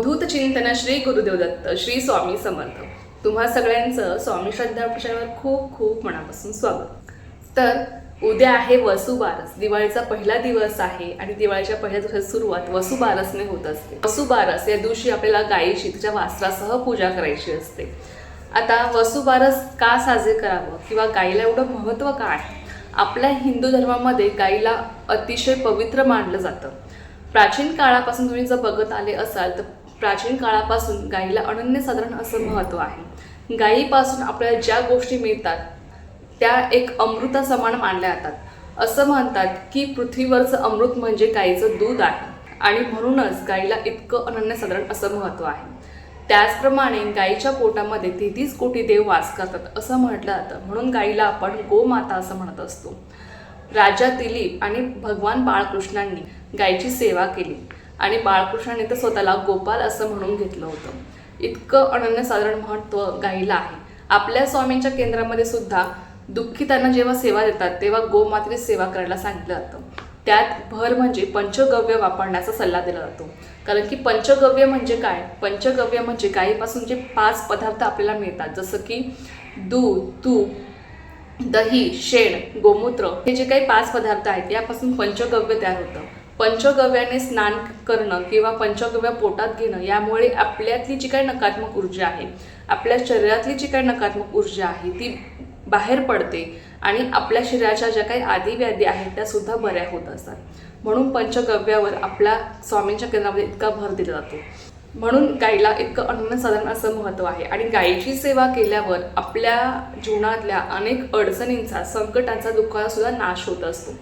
अवधूत चिंतन श्री गुरुदेव दत्त श्री स्वामी समर्थ. तुम्हा सगळ्यांचं स्वामी श्रद्धा प्रचारावर खूप खूप मनापासून स्वागत. तर उद्या आहे वसुबारस दिवाळीचा पहिला दिवस आहे आणि दिवाळीच्या पहिल्या दिवसाची सुरुवात वसुबारसने होत असते. वसुबारस या दिवशी आपल्याला गायीची तिच्या वास्त्रासह पूजा करायची असते. आता वसुबारस का साजरे करावं किंवा गायीला एवढं महत्त्व का आहे? आपल्या हिंदू धर्मामध्ये गायीला अतिशय पवित्र मानलं जातं. प्राचीन काळापासून तुम्ही जर बघत आले असाल तर प्राचीन काळापासून गायीला अनन्यसाधारण असं महत्त्व आहे. गायीपासून आपल्याला ज्या गोष्टी मिळतात त्या एक अमृतासमान मानल्या जातात. असं म्हणतात की पृथ्वीवरचं अमृत म्हणजे गाईचं दूध आहे आणि म्हणूनच गाईला इतकं अनन्यसाधारण असं महत्त्व आहे. त्याचप्रमाणे गाईच्या पोटामध्ये तेहतीस कोटी देव वास करतात असं म्हटलं जातं. म्हणून गाईला आपण गोमाता असं म्हणत असतो. राजा दिलीप आणि भगवान बाळकृष्णांनी गायीची सेवा केली. आणि बाळकृष्णाने तर स्वतःला गोपाल असं म्हणून घेतलं होतं. इतकं अनन्यसाधारण महत्त्व गाईला आहे. आपल्या स्वामींच्या केंद्रामध्ये सुद्धा दुःखितांना जेव्हा सेवा देतात तेव्हा गोमातेची सेवा करायला सांगितलं जातं. त्यात भर म्हणजे पंचगव्य वापरण्याचा सल्ला दिला जातो. कारण की पंचगव्य म्हणजे काय? पंचगव्य म्हणजे गाईपासून जे पाच पदार्थ आपल्याला मिळतात जसं की दूध तूप दही शेण गोमूत्र हे जे काही पाच पदार्थ आहेत यापासून पंचगव्य तयार होतं. पंचगव्याने स्नान करणं किंवा पंचगव्य पोटात घेणं यामुळे आपल्यातली जी काही नकारात्मक ऊर्जा आहे आपल्या शरीरातली जी काही नकारात्मक ऊर्जा आहे ती बाहेर पडते आणि आपल्या शरीराच्या ज्या काही आधी व्याधी आहेत त्या सुद्धा बऱ्या होत असतात. म्हणून पंचगव्यावर आपल्या स्वामींच्या केंद्रामध्ये इतका भर दिला जातो. म्हणून गाईला इतकं अनन्यसाधारण असं महत्त्व आहे आणि गायीची सेवा केल्यावर आपल्या जीवनातल्या अनेक अडचणींचा संकटांचा दुःखाचा सुद्धा नाश होत असतो.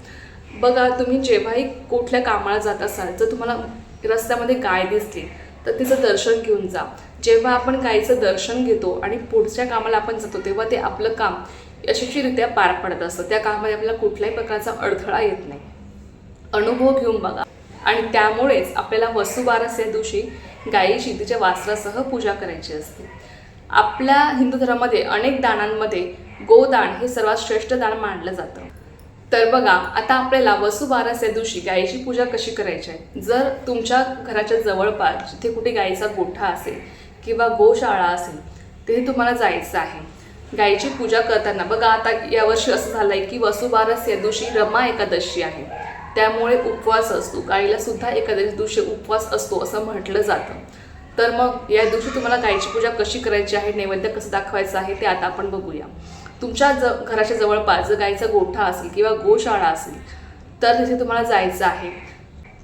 बघा तुम्ही जेव्हाही कुठल्या कामाला जात असाल जर तुम्हाला रस्त्यामध्ये गाय दिसली तर तिचं दर्शन घेऊन जा. जेव्हा आपण गायीचं दर्शन घेतो आणि पुढच्या कामाला आपण जातो तेव्हा ते आपलं काम यशस्वीरित्या पार पडत असतं. त्या कामामध्ये आपल्याला कुठल्याही प्रकारचा अडथळा येत नाही. अनुभव घेऊन बघा. आणि त्यामुळेच आपल्याला वसुबारस या दिवशी गायीची तिच्या वासरासह पूजा करायची असते. आपल्या हिंदू धर्मामध्ये अनेक दानांमध्ये गोदान हे सर्वात श्रेष्ठ दान मानलं जातं. तर बघा आता आपल्याला वसुबारस या दिवशी गायीची पूजा कशी करायची आहे? जर तुमच्या घराच्या जवळपास जिथे कुठे गायीचा गोठा असेल किंवा गोशाळा असेल तिथे तुम्हाला जायचं आहे. गायीची पूजा करताना बघा आता यावर्षी असं झालं आहे की वसुबारस या दिवशी रमा एकादशी आहे. त्यामुळे उपवास असतो. गायीला सुद्धा एकादशी दिवशी उपवास असतो असं म्हटलं जातं. तर मग या दिवशी तुम्हाला गायीची पूजा कशी करायची आहे? नैवेद्य कसं दाखवायचं आहे ते आता आपण बघूया. तुमच्या ज घराच्या जवळपास जर गाईचा गोठा असेल किंवा गोशाळा असेल तर तिथे तुम्हाला जायचं आहे.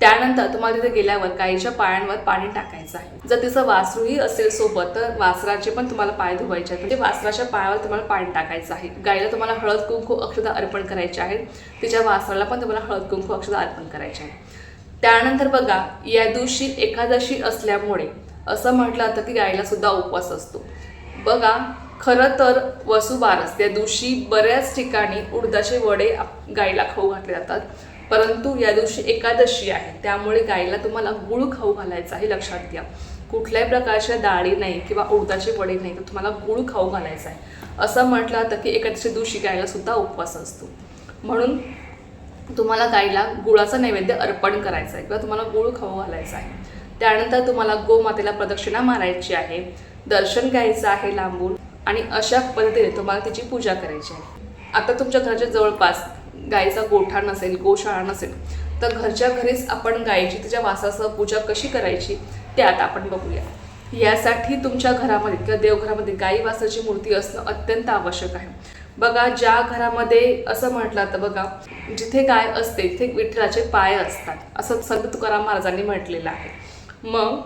त्यानंतर तुम्हाला तिथे गेल्यावर गाईच्या पायांवर पाणी टाकायचं आहे. जर तिचं वासरूही असेल सोबत तर वासराचे पण तुम्हाला पाय धुवायचे आहेत. म्हणजे वासराच्या पायावर तुम्हाला पाणी टाकायचं आहे. गाईला तुम्हाला हळद कुंकू अक्षता अर्पण करायचे आहेत. तिच्या वासराला पण तुम्हाला हळद कुंकू अक्षता अर्पण करायचे आहे त्यानंतर बघा या दिवशी एकादशी असल्यामुळे असं म्हटलं जातं की गाईला सुद्धा उपवास असतो. बघा खरं तर वसुबारस त्या दिवशी बऱ्याच ठिकाणी उडदाचे वडे आप- गाईला खाऊ घातले जातात. परंतु या दिवशी एकादशी आहे. त्यामुळे गाईला तुम्हाला गुळ खाऊ घालायचा हे लक्षात घ्या. कुठल्याही प्रकारच्या डाळी नाही किंवा उडदाचे वडे नाही तर तुम्हाला गुळ खाऊ घालायचा आहे. असं म्हटलं जातं की एकादशी दिवशी गायला सुद्धा उपवास असतो. म्हणून तुम्हाला गाईला गुळाचं नैवेद्य अर्पण करायचं आहे किंवा तुम्हाला गुळ खाऊ घालायचा आहे. त्यानंतर तुम्हाला गोमातेला प्रदक्षिणा मारायची आहे. दर्शन घ्यायचं आहे लांबून. आणि अशा पद्धतीने तुम्हाला तिची पूजा करायची आहे. आता तुमच्या घराच्या जवळपास गाईचा गोठा नसेल गोशाळा नसेल तर घरच्या घरीच आपण गायीची तिच्या वासासह पूजा कशी करायची ते आता आपण बघूया. यासाठी तुमच्या घरामध्ये किंवा देवघरामध्ये गाई वासाची मूर्ती असणं अत्यंत आवश्यक आहे. बघा ज्या घरामध्ये असं म्हटलं तर बघा जिथे गाय असते तिथे विठ्ठलाचे पाय असतात. असं संत तुकाराम महाराजांनी म्हटलेलं आहे. मग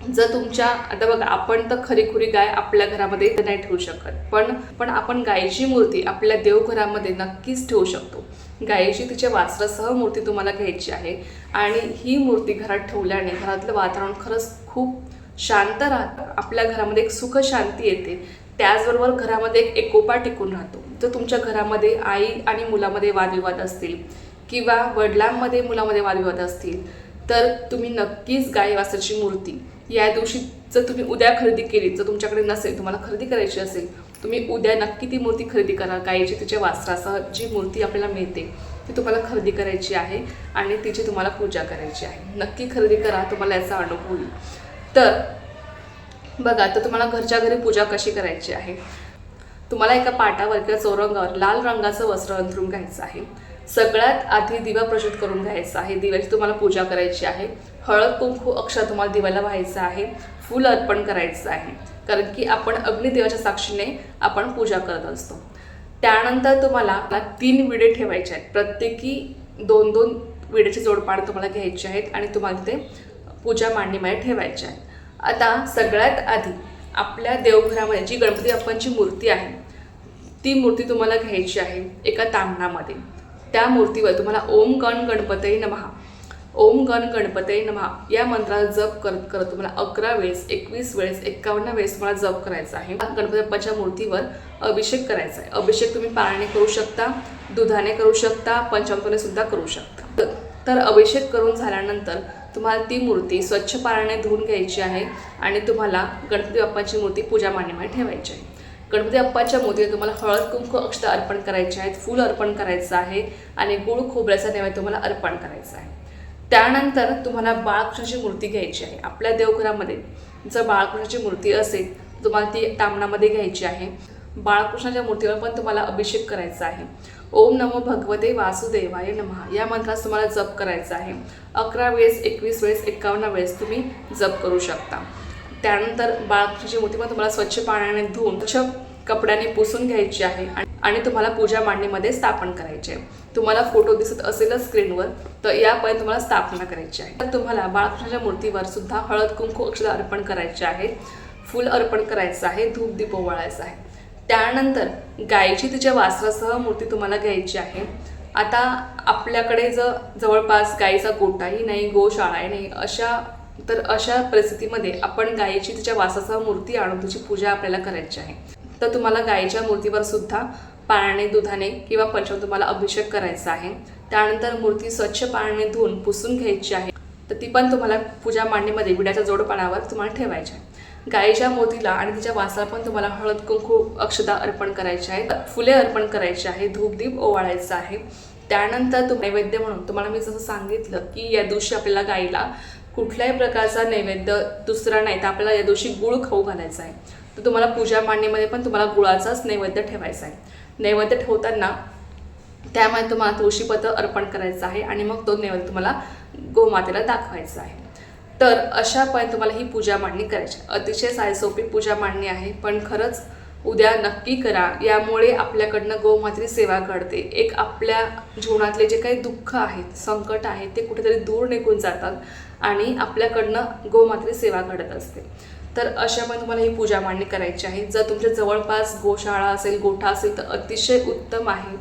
जर तुमच्या आता बघा आपण तर खरीखुरी गाय आपल्या घरामध्ये नाही ठेवू शकत. पण पण आपण गायीची मूर्ती आपल्या देवघरामध्ये नक्कीच ठेवू शकतो. गायीची तिच्या वासरासह मूर्ती तुम्हाला घ्यायची आहे. आणि ही मूर्ती घरात ठेवल्याने घरातलं वातावरण खरंच खूप शांत राहतं. आपल्या घरामध्ये एक सुख शांती येते. त्याचबरोबर घरामध्ये एक एकोपा टिकून राहतो. जर तुमच्या घरामध्ये आई आणि मुलामध्ये वादविवाद असतील किंवा वडिलांमध्ये मुलामध्ये वादविवाद असतील तर तुम्ही नक्कीच गाई वासराची मूर्ती या दिवशी जर तुम्ही उद्या खरेदी केली जर तुमच्याकडे नसेल तुम्हाला खरेदी करायची असेल तुम्ही उद्या नक्की ती मूर्ती खरेदी करा गायीची तिच्या वास्त्रासह जी मूर्ती आपल्याला मिळते ती तुम्हाला खरेदी करायची आहे आणि तिची तुम्हाला पूजा करायची आहे. नक्की खरेदी करा तुम्हाला याचा अनुभव होईल तर बघा तर तुम्हाला घरच्या घरी पूजा कशी करायची आहे? तुम्हाला एका पाटावर किंवा चौरंगावर लाल रंगाचं वस्त्र अंथरून घ्यायचं आहे. सगळ्यात आधी दिवा प्रज्वलित करून घ्यायचा आहे. दिव्याची तुम्हाला पूजा करायची आहे. हळद कुंकू अक्षर तुम्हाला दिव्याला व्हायचं आहे. फुल अर्पण करायचं आहे. कारण की आपण अग्निदेवाच्या साक्षीने आपण पूजा करत असतो. त्यानंतर तुम्हाला तीन विडे ठेवायचे आहेत. प्रत्येकी दोन दोन विडेची जोडपाड तुम्हाला घ्यायची आहेत आणि तुम्हाला ते पूजा मांडणीमध्ये ठेवायचे आहे आता सगळ्यात आधी आपल्या देवघरामध्ये जी गणपती बाप्पांची मूर्ती आहे ती मूर्ती तुम्हाला घ्यायची आहे एका तांबणामध्ये त्या मूर्तीवर तुम्हाला ओम गण गणपतये नमहा ओम गण गणपते नमहा या मंत्राचा जप करत करत तुम्हाला अकरा वेळेस एकवीस वेळेस एकावन्न वेळेस तुम्हाला जप करायचा आहे. गणपती बाप्पाच्या मूर्तीवर अभिषेक करायचा आहे. अभिषेक तुम्ही पाण्याने करू शकता दुधाने करू शकता पंचामृताने सुद्धा करू शकता. तर- अभिषेक करून झाल्यानंतर तुम्हाला ती मूर्ती स्वच्छ पाण्याने धुवून घ्यायची आहे आणि तुम्हाला गणपती बाप्पाची मूर्ती पूजा मांडणीमध्ये ठेवायची आहे. गणपती अप्पाच्या मूर्तीला तुम्हाला हळद कुंकू अक्षता अर्पण करायचे आहेत फूल अर्पण करायचं आहे आणि गुळ खोबऱ्याचा नैवेद्य तुम्हाला अर्पण करायचा आहे. त्यानंतर तुम्हाला बाळकृष्णाची मूर्ती घ्यायची आहे. आपल्या देवघरामध्ये जर बाळकृष्णाची मूर्ती असेल तुम्हाला ती तामणामध्ये घ्यायची आहे. बाळकृष्णाच्या मूर्तीवर पण तुम्हाला अभिषेक करायचा आहे. ओम नमो भगवते वासुदेवाय नमः. या मंत्रात तुम्हाला जप करायचा आहे. अकरा वेळेस एकवीस वेळेस एकावन्न वेळेस तुम्ही जप करू शकता. त्यानंतर बाळकृष्णाची मूर्ती पण तुम्हाला स्वच्छ पाण्याने धुवून स्वच्छ कपड्याने पुसून घ्यायची आहे आणि- आणि तुम्हाला पूजा मांडणीमध्ये स्थापन करायचे आहे. तुम्हाला फोटो दिसत असेलच स्क्रीनवर तर यापर्यंत तुम्हाला स्थापना करायची आहे. तर तुम्हाला बाळकृष्णाच्या मूर्तीवर सुद्धा हळद कुंकू अक्षर अर्पण करायचे आहे. फुल अर्पण करायचं आहे धूप दीप ओवाळायचं आहे. त्यानंतर गायीची तिच्या वासरासह मूर्ती तुम्हाला घ्यायची आहे. आता आपल्याकडे जर जवळपास गायीचा गोठाही नाही गोशाळाही नाही अशा तर अशा परिस्थितीमध्ये आपण गायीची तिच्या वासासह मूर्ती आणून तिची पूजा आपल्याला करायची आहे. तर तुम्हाला गायीच्या मूर्तीवर सुद्धा पाण्याने दुधाने किंवा पंचम तुम्हाला अभिषेक करायचा आहे. त्यानंतर मूर्ती स्वच्छ पाण्याने धुवून पुसून घ्यायची आहे. तर ती पण तुम्हाला पूजा मांडणीमध्ये विड्याच्या जोडपानावर तुम्हाला ठेवायची आहे. गायीच्या मोतीला आणि तिच्या वासाला पण तुम्हाला हळद कुंकू अक्षदा अर्पण करायची आहे. फुले अर्पण करायची आहे धूपदीप ओवाळायचं आहे. त्यानंतर तुम नैवेद्य म्हणून तुम्हाला मी जसं सांगितलं की या दिवशी आपल्याला गाईला कुठल्याही प्रकारचा नैवेद्य दुसरा नाही. तर आपल्याला या दिवशी गुळ खाऊ घालायचा आहे. तर तुम्हाला पूजा मांडणीमध्ये पण तुम्हाला गुळाचाच नैवेद्य ठेवायचा आहे. नैवेद्य ठेवताना त्यामध्ये तुम्हाला तुळशीपत्र अर्पण करायचं आहे आणि मग तो नैवेद्य तुम्हाला गोमातेला दाखवायचा आहे. तर अशा पण तुम्हाला ही पूजा मांडणी करायची आहे. अतिशय सायसोपी पूजा मांडणी आहे पण खरंच उद्या नक्की करा. यामुळे आपल्याकडनं गोमातेची सेवा घडते. एक आपल्या जीवनातले जे काही दुःख आहेत संकट आहेत ते कुठेतरी दूर निघून जातात. आणि आपल्याकडनं गोमात्री सेवा घडत असते. तर अशामध्ये तुम्हाला ही पूजा मांडणी करायची आहे. जर तुमच्या जवळपास गोशाळा असेल गोठा असेल तर अतिशय उत्तम आहे.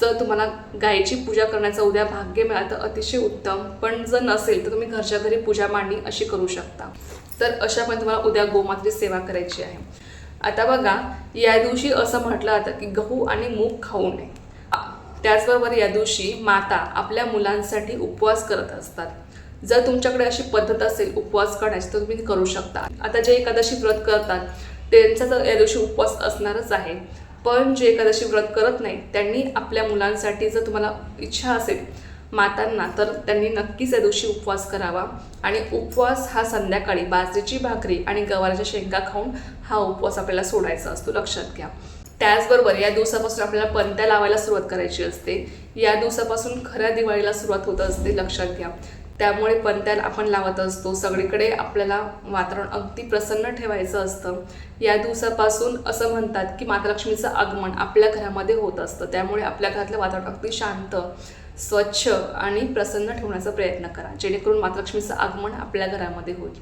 जर तुम्हाला गायीची पूजा करण्याचं उद्या भाग्य मिळालं तर अतिशय उत्तम. पण जर नसेल तर तुम्ही घरच्या घरी पूजा मांडणी अशी करू शकता. तर अशामध्ये तुम्हाला उद्या गोमात्री सेवा करायची आहे. आता बघा या दिवशी असं म्हटलं जातं की गहू आणि मूग खाऊ नये. त्याचबरोबर या दिवशी माता आपल्या मुलांसाठी उपवास करत असतात. जर तुमच्याकडे अशी पद्धत असेल उपवास करण्याची तर तुम्ही करू शकता. आता जे एकादशी व्रत करतात त्यांचा तर या दिवशी उपवास असणारच आहे. पण जे एकादशी व्रत करत नाही त्यांनी आपल्या मुलांसाठी जर तुम्हाला इच्छा असेल मातांना तर त्यांनी नक्कीच या दिवशी उपवास करावा. आणि उपवास हा संध्याकाळी बाजरीची भाकरी आणि गवाराच्या शेंगा खाऊन हा उपवास आपल्याला सोडायचा असतो. लक्षात घ्या. त्याचबरोबर या दिवसापासून आपल्याला पंत्या लावायला सुरुवात करायची असते. या दिवसापासून खऱ्या दिवाळीला सुरुवात होत असते. लक्षात घ्या. त्यामुळे पंत्या आपण लावत असतो. सगळीकडे आपल्याला वातावरण अगदी प्रसन्न ठेवायचं असतं. या दिवसापासून असं म्हणतात की मातालक्ष्मीचं आगमन आपल्या घरामध्ये होत असतं. त्यामुळे आपल्या घरातलं वातावरण अगदी शांत स्वच्छ आणि प्रसन्न ठेवण्याचा प्रयत्न करा. जेणेकरून मातालक्ष्मीचं आगमन आपल्या घरामध्ये होईल.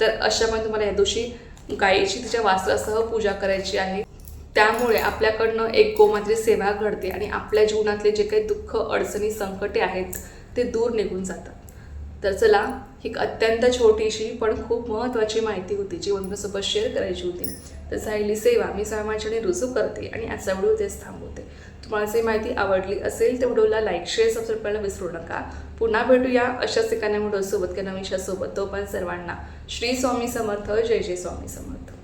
तर अशामध्ये तुम्हाला या दिवशी गायीची तिच्या वासरासह पूजा करायची आहे. त्यामुळे आपल्याकडनं एक गोमात्री सेवा घडते आणि आपल्या जीवनातले जे काही दुःख अडचणी संकटे आहेत ते दूर निघून जातात. तर चला ही एक अत्यंत छोटीशी पण खूप महत्त्वाची माहिती होती जी तुमच्यासोबत शेअर करायची होती. तर झालेली सेवा मी समाजाने रुजू करते आणि आजचा व्हिडिओ तेच थांबवते. तुम्हाला जी माहिती आवडली असेल तर व्हिडिओला लाईक शेअर सबस्क्राईब करायला विसरू नका. पुन्हा भेटूया अशाच एखाद्या व्हिडिओसोबत किंवा नवीन तो पण सर्वांना. श्री स्वामी समर्थ जय जय स्वामी समर्थ.